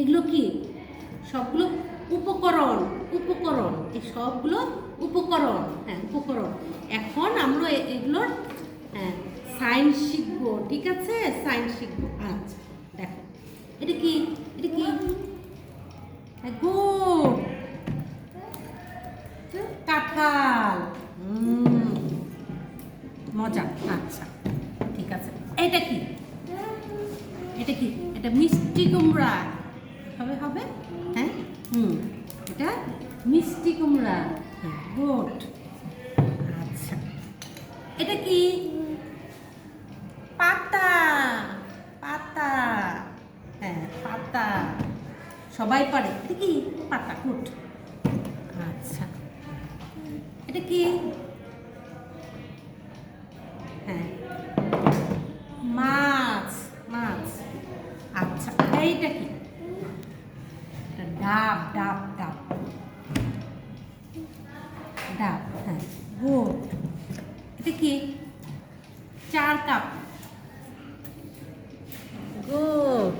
এগুলো কি? সবগুলো উপকরণ উপকরণ। এই সবগুলো উপকরণ হ্যাঁ উপকরণ। এখন আমরা এগুলোর হ্যাঁ সায়েন্স শিখব ঠিক আছে? সায়েন্স শিখব। আচ্ছা দেখো। এটা কি? এটা কি? হ্যাঁ, গুড। কাঁঠাল। মজা। আচ্ছা ঠিক আছে। এটা কি? এটা কি? এটা মিষ্টি কুমড়া। এটা মিষ্টি কুমড়া। গুড। আচ্ছা। এটা কি? পাতা। পাতা। হ্যাঁ পাতা। সবাই পারে। এটা কি? পাতা, গুড। আচ্ছা। এটা কি? হ্যাঁ। মাছ মাছ। আচ্ছা এইটা কি? ডাব ডাব। ডাব হ্যাঁ। গুড। এটা কি? চার কাপ। গুড।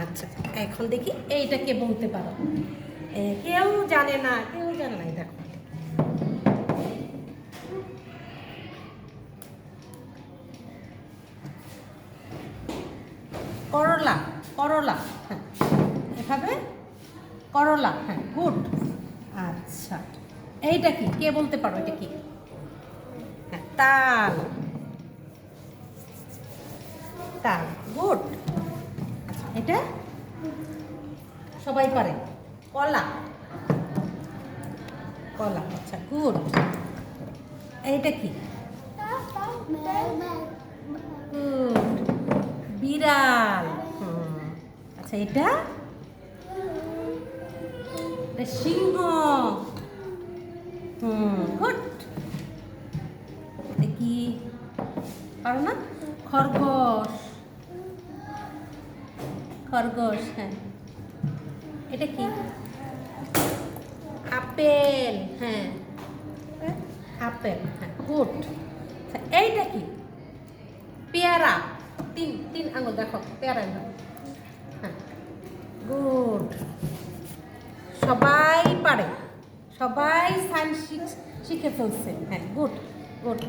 আচ্ছা এখন দেখি এইটা কে বলতে পারো। কেউ জানে না, কেউ জানে না দেখো। করলা করলা হ্যাঁ। এভাবে? করলা হ্যাঁ গুড। আচ্ছা। এইটা কি? কে বলতে পারো এটা কি? হ্যাঁ তাল। তাল, গুড। এটা? সবাই পারে। কলা। কলা আচ্ছা গুড। এইটা কি? বিড়াল। আচ্ছা এটা সিংহ। গুড কি? পারো না? খরগোশ। খরগোশ হ্যাঁ। এটা কি? আপেল হ্যাঁ। আপেল হ্যাঁ। গুড আচ্ছা এইটা কি? পেয়ারা। তিন তিন আঙুল, দেখো, পেয়ারা হ্যাঁ। গুড। সবাই পারে। সবাই সায়েন্স শিখে ফেলছে। হ্যাঁ গুড গুড।